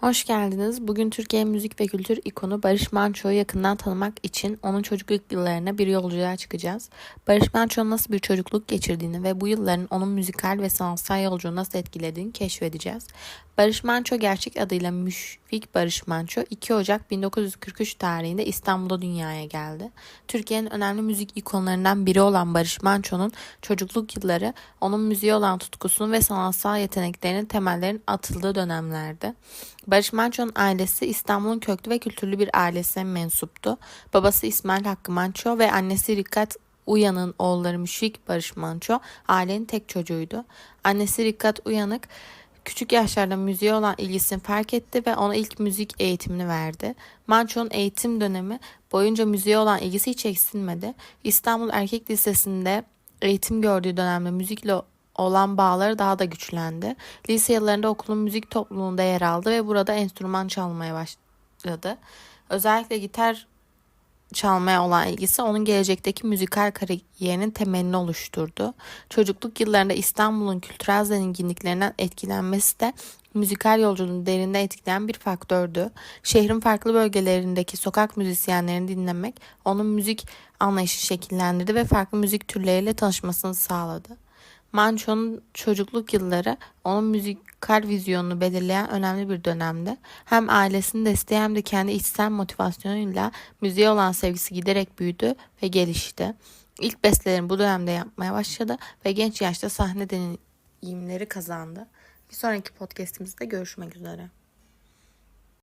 Hoş geldiniz. Bugün Türkiye müzik ve kültür ikonu Barış Manço'yu yakından tanımak için onun çocukluk yıllarına bir yolculuğa çıkacağız. Barış Manço'nun nasıl bir çocukluk geçirdiğini ve bu yılların onun müzikal ve sanatsal yolculuğunu nasıl etkilediğini keşfedeceğiz. Barış Manço gerçek adıyla Müşfik Barış Manço 2 Ocak 1943 tarihinde İstanbul'da dünyaya geldi. Türkiye'nin önemli müzik ikonlarından biri olan Barış Manço'nun çocukluk yılları onun müziğe olan tutkusunun ve sanatsal yeteneklerinin temellerinin atıldığı dönemlerdi. Barış Manço'nun ailesi İstanbul'un köklü ve kültürlü bir ailesine mensuptu. Babası İsmail Hakkı Manço ve annesi Rikkat Uyan'ın oğulları Müşfik Barış Manço ailenin tek çocuğuydu. Annesi Rikkat Uyanık küçük yaşlarda müziğe olan ilgisini fark etti ve ona ilk müzik eğitimini verdi. Manço'nun eğitim dönemi boyunca müziğe olan ilgisi hiç eksilmedi. İstanbul Erkek Lisesi'nde eğitim gördüğü dönemde müzikle olan bağları daha da güçlendi. Lise yıllarında okulun müzik topluluğunda yer aldı ve burada enstrüman çalmaya başladı. Özellikle gitar çalmaya olan ilgisi onun gelecekteki müzikal kariyerinin temelini oluşturdu. Çocukluk yıllarında İstanbul'un kültürel zenginliklerinden etkilenmesi de müzikal yolculuğunu derinde etkileyen bir faktördü. Şehrin farklı bölgelerindeki sokak müzisyenlerini dinlemek onun müzik anlayışı şekillendirdi ve farklı müzik türleriyle tanışmasını sağladı. Manço'nun çocukluk yılları onun müzikal vizyonunu belirleyen önemli bir dönemdi. Hem ailesinin desteği hem de kendi içsel motivasyonuyla müziğe olan sevgisi giderek büyüdü ve gelişti. İlk bestelerini bu dönemde yapmaya başladı ve genç yaşta sahne deneyimleri kazandı. Bir sonraki podcastimizde görüşmek üzere.